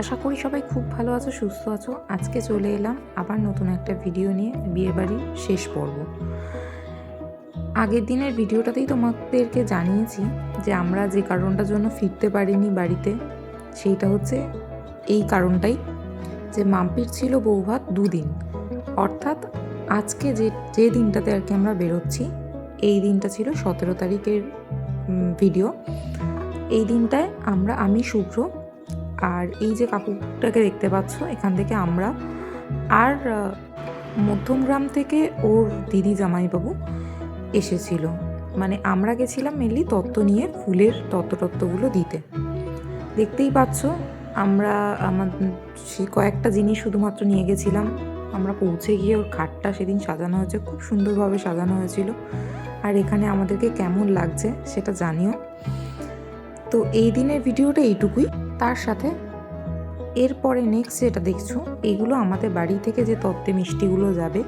আশা করি সবাই খুব ভালো আছো, সুস্থ আছো। আজকে চলে এলাম আবার নতুন একটা ভিডিও নিয়ে বিয়েবাড়ির শেষ পর্ব। আগের দিনের ভিডিওটাতেই তোমাদেরকে জানিয়েছি যে আমরা যে কারণটার জন্য ফিরতে পারিনি বাড়িতে, সেইটা হচ্ছে এই কারণটাই যে মাম্পির ছিল বৌভাত দুদিন। অর্থাৎ আজকে যে যে দিনটাতে আর কি আমরা বেরোচ্ছি, এই দিনটা ছিল সতেরো তারিখের ভিডিও এই দিনটায় আমরা, আমি, শুভ্র আর এই যে কাকুটাকে দেখতে পাচ্ছ, এখান থেকে আমরা। আর মধ্যমগ্রাম থেকে ওর দিদি জামাইবাবু এসেছিল। মানে আমরা গেছিলাম মেনলি তত্ত্ব নিয়ে, ফুলের তত্ত্ব তত্ত্বগুলো দিতে। দেখতেই পাচ্ছ, আমরা, আমার সে কয়েকটা জিনিস শুধুমাত্র নিয়ে গেছিলাম। আমরা পৌঁছে গিয়ে ওর খাটটা সেদিন সাজানো হয়েছে, খুব সুন্দরভাবে সাজানো হয়েছিল। আর এখানে আমাদেরকে কেমন লাগছে সেটা জানিও। তো এই দিনের ভিডিওটা এইটুকুই। তার সাথে। এরপরে নেক্সট যেটা দেখছ এইগুলো আমাদের বাড়ি থেকে যে তত্ত্বে মিষ্টিগুলো যাবে,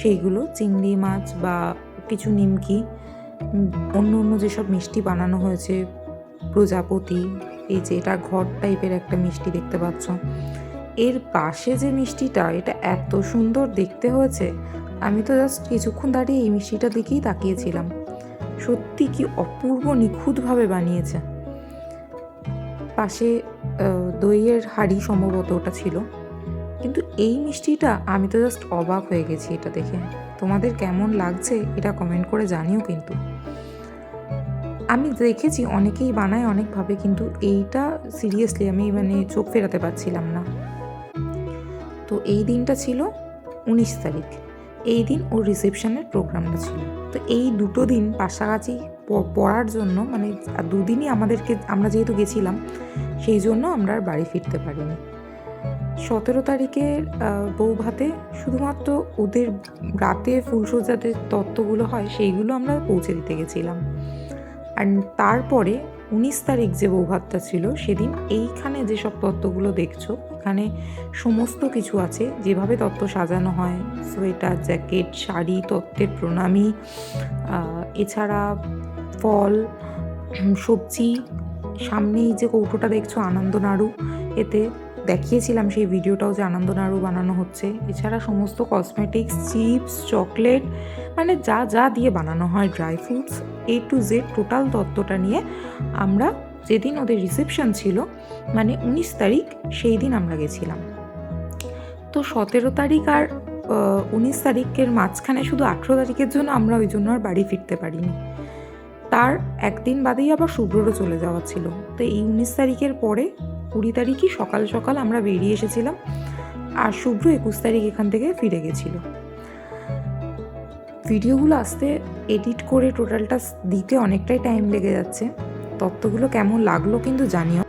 সেইগুলো চিংড়ি মাছ বা কিছু নিমকি অন্য অন্য যেসব মিষ্টি বানানো হয়েছে, প্রজাপতি, এই যে এটা ঘর টাইপের একটা মিষ্টি দেখতে পাচ্ছ। এর পাশে যে মিষ্টিটা, এটা এত সুন্দর দেখতে হয়েছে, আমি তো জাস্ট কিছুক্ষণ দাঁড়িয়ে এই মিষ্টিটা দিকেই তাকিয়েছিলাম। সত্যি কি অপূর্ব নিখুঁতভাবে বানিয়েছে। পাশে দইয়ের হাড়ি সম্ভবত ওটা ছিল। কিন্তু এই মিষ্টিটা আমি তো জাস্ট অবাক হয়ে গেছি এটা দেখে। তোমাদের কেমন লাগছে এটা কমেন্ট করে জানিও কিন্তু। আমি দেখেছি অনেকেই বানায়, অনেকভাবে, কিন্তু এইটা সিরিয়াসলি আমি মানে চোখ ফেরাতে পারছিলাম না। তো এই দিনটা ছিল উনিশ তারিখ। এই দিন ওর রিসেপশনের প্রোগ্রামটা ছিল। তো এই দুটো দিন পাশাকাছি পড়ার জন্য মানে দুদিনই আমাদেরকে, আমরা যেহেতু গেছিলাম, সেই জন্য আমরা আর বাড়ি ফিরতে পারিনি। সতেরো তারিখের বউ ভাতে শুধুমাত্র ওদের রাতে ফুলসজ্জাতে তত্ত্বগুলো হয়, সেইগুলো আমরা পৌঁছে দিতে গেছিলাম। আর তারপরে উনিশ তারিখ যে বৌভাতটা ছিল, সেদিন এইখানে যেসব তত্ত্বগুলো দেখছ, এখানে সমস্ত কিছু আছে। যেভাবে তত্ত্ব সাজানো হয়, সোয়েটার, জ্যাকেট, শাড়ি, তত্ত্বের প্রণামী এছাড়া ফল সবজি, সামনেই যে কৌটোটা দেখছ আনন্দ নাড়ু এতে দেখিয়েছিলাম সেই ভিডিওটাও যে আনন্দ নাড়ু বানানো হচ্ছে। এছাড়া সমস্ত কসমেটিক্স চিপস চকলেট মানে যা যা দিয়ে বানানো হয় dry fruits A to Z total তত্ত্বটা নিয়ে আমরা যেদিন ওদের রিসেপশন ছিল মানে উনিশ তারিখ, সেই দিন আমরা গেছিলাম। তো সতেরো তারিখ আর উনিশ তারিখের মাঝখানে শুধু আঠেরো তারিখের জন্য আমরা ওই জন্য আর বাড়ি ফিরতে পারিনি। তার একদিন বাদেই আবার শুভ্ররও চলে যাওয়া ছিল। তো এই উনিশ তারিখের পরে কুড়ি তারিখই সকাল সকাল আমরা বেরিয়ে এসেছিলাম আর শুভ্র একুশ তারিখ এখান থেকে ফিরে গেছিল। ভিডিওগুলো আসতে এডিট করে টোটালটা দিতে অনেকটাই টাইম লেগে যাচ্ছে। তত্ত্বগুলো কেমন লাগল কিন্তু জানিও।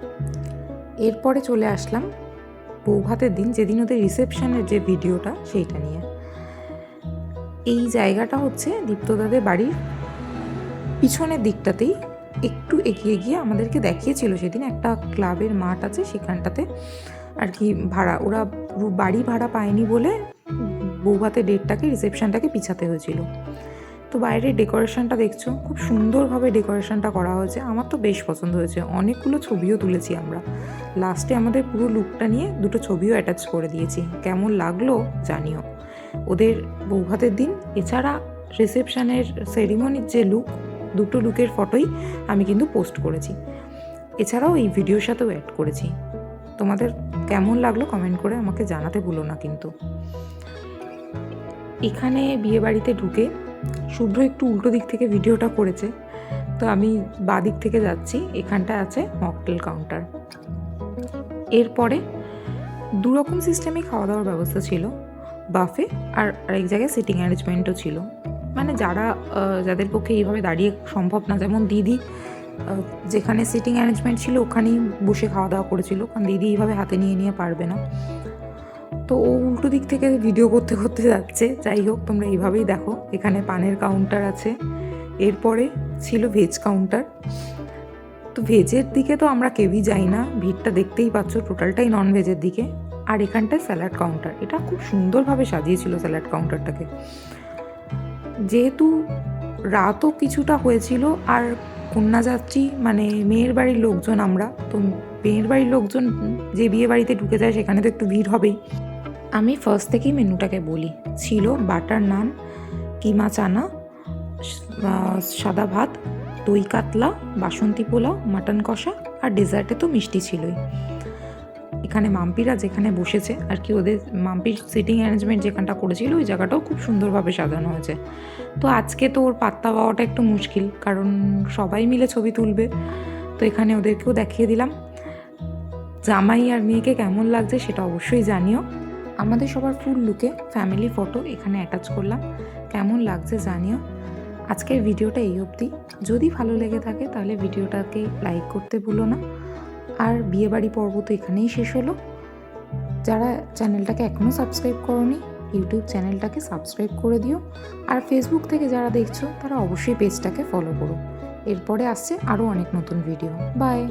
এরপরে চলে আসলাম বৌভাতের দিন, যেদিন ওদের রিসেপশনের যে ভিডিওটা সেইটা নিয়ে। এই জায়গাটা হচ্ছে দীপ্তদাদের বাড়ির পিছনের দিকটাতেই একটু এগিয়ে গিয়ে আমাদেরকে দেখিয়েছিল সেদিন একটা ক্লাবের মাঠ আছে সেখানটাতে আর কি ভাড়া, ওরা বাড়ি ভাড়া পায়নি বলে বৌভাতের ডেটটাকে, রিসেপশনটাকে পিছাতে হয়েছিল। তো বাইরের ডেকোরেশনটা দেখছ, খুব সুন্দরভাবে ডেকোরেশনটা করা হয়েছে। আমার তো বেশ পছন্দ হয়েছে, অনেকগুলো ছবিও তুলেছি আমরা। লাস্টে আমাদের পুরো লুকটা নিয়ে দুটো ছবিও অ্যাটাচ করে দিয়েছি। কেমন লাগল জানিও। ওদের বৌভাতের দিন, এছাড়া রিসেপশানের সেরিমনির যে লুক দুটো লুকের ফটোই আমি কিন্তু পোস্ট করেছি। এছাড়াও এই ভিডিওর সাথেও অ্যাড করেছি। তোমাদের কেমন লাগল কমেন্ট করে আমাকে জানাতে ভুলো না কিন্তু। এখানে বিয়েবাড়িতে ঢুকে শুভ্র একটু উল্টো দিক থেকে ভিডিওটা করেছে। তো আমি বাঁ দিক থেকে যাচ্ছি এখানটা আছে মকটেল কাউন্টার এরপরে দু রকম সিস্টেমে খাওয়া দাওয়ার ব্যবস্থা ছিল। বাফে আর আরেক জায়গায় সিটিং অ্যারেঞ্জমেন্টও ছিল। মানে যারা যাদের পক্ষে এইভাবে দাঁড়িয়ে সম্ভব না, যেমন দিদি যেখানে সিটিং অ্যারেঞ্জমেন্ট ছিল ওখানেই বসে খাওয়া দাওয়া করেছিল, কারণ দিদি এইভাবে হাতে নিয়ে নিয়ে পারবে না। তো ও উল্টো দিক থেকে ভিডিও করতে করতে যাচ্ছে, যাই হোক তোমরা এইভাবেই দেখো, এখানে পানের কাউন্টার আছে, এরপরে ছিল ভেজ কাউন্টার তো ভেজের দিকে তো আমরা কেউই যাই না, ভিড়টা দেখতেই পাচ্ছ টোটালটাই নন ভেজের দিকে। আর এখানটায় স্যালাড কাউন্টার এটা খুব সুন্দরভাবে সাজিয়েছিল স্যালাড কাউন্টারটাকে যেহেতু রাতও কিছুটা হয়েছিল আর কন্যাযাত্রী মানে মেয়ের বাড়ির লোকজন আমরা, তো মেয়ের বাড়ির লোকজন যে বিয়ে বাড়িতে ঢুকে যায় সেখানে তো একটু ভিড় হবেই। আমি ফার্স্ট থেকেই মেনুটাকে বলি। ছিল বাটার নান, কিমা চানা সাদা ভাত, দই কাতলা, বাসন্তী পোলাও, মাটন কষা, আর ডেজার্টে তো মিষ্টি ছিলই। এখানে মাম্পিরা যেখানে বসেছে, আর কি ওদের মাম্পির সিটিং অ্যারেঞ্জমেন্ট যেখানটা করেছিল, ওই জায়গাটাও খুব সুন্দরভাবে সাজানো হয়েছে। তো আজকে তো ওর পাত্তা পাওয়াটা একটু মুশকিল, কারণ সবাই মিলে ছবি তুলবে, তো এখানে ওদেরকেও দেখিয়ে দিলাম। জামাই আর মেয়েকে কেমন লাগছে সেটা অবশ্যই জানিও। আমাদের সবার ফুল লুকে ফ্যামিলি ফটো এখানে অ্যাটাচ করলাম, কেমন লাগছে জানিও। আজকের ভিডিওটা এই অবধি। যদি ভালো লেগে থাকে তাহলে ভিডিওটাকে লাইক করতে ভুলো না। আর বিয়েবাড়ি পর্ব তো এখানেই শেষ হলো। যারা চ্যানেলটাকে এখনও সাবস্ক্রাইব করনি, ইউটিউব চ্যানেলটাকে সাবস্ক্রাইব করে দিও। আর ফেসবুক থেকে যারা দেখছ, তারা অবশ্যই পেজটাকে ফলো করো। এরপরে আসছে আরও অনেক নতুন ভিডিও বাই